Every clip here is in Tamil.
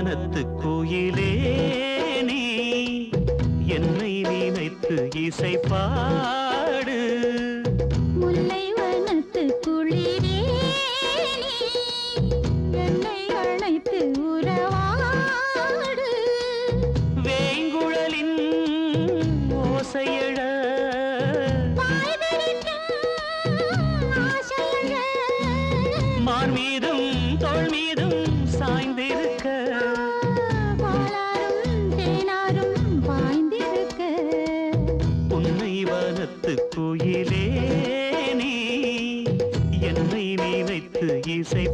வானத்து கோயிலே நீ என்னை நினைத்து இசை பாடு. முல்லை வனத்து குளிரே என்னை அழைத்து உறவாடு. வேங்குழலின் ஓசையழ மான் மீது வனத்து குயிலே நீ என்னை நினைத்து இசை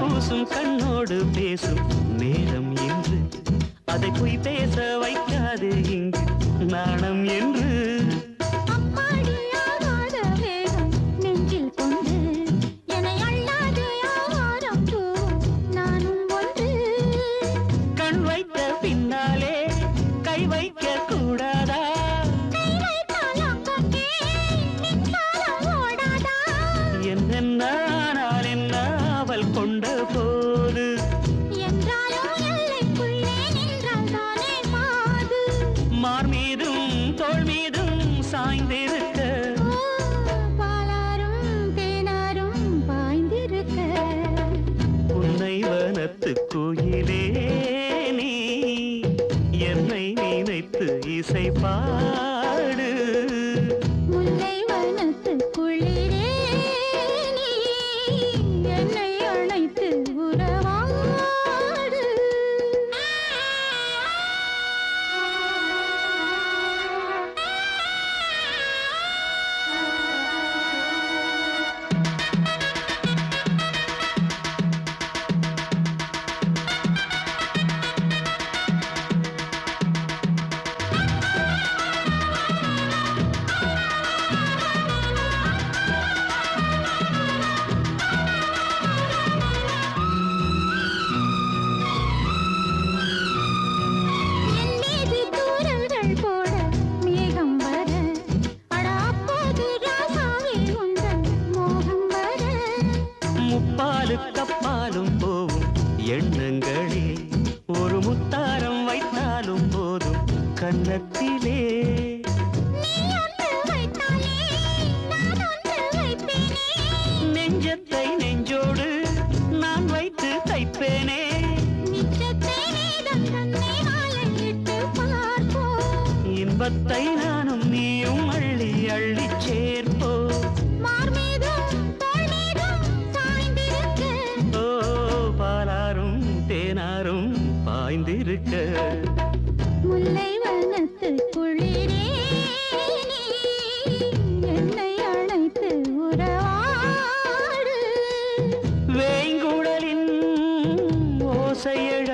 மை பூசும் கண்ணோடு பேசும் நேரம் என்று. அதை பொய் பேச வைக்காது இங்கு நாணம் என்று. சாய்ந்திருக்க பாலாரும் தேனாரும் பாய்ந்திருக்க. உன்னை வனத்து கோயிலே நீ என்னை நினைத்து இசை எண்ணங்களே. ஒரு முத்தாரம் வைத்தாலும் போதும் கன்னத்திலே. நெஞ்சத்தை நெஞ்சோடு நான் வைத்து தைப்பேனே. இன்பத்தை பாய்ந்திருக்க முல்லை வனத்து குளிரே என்னை அழைத்து உறவாடு. வேங்குழலின் ஓசையழ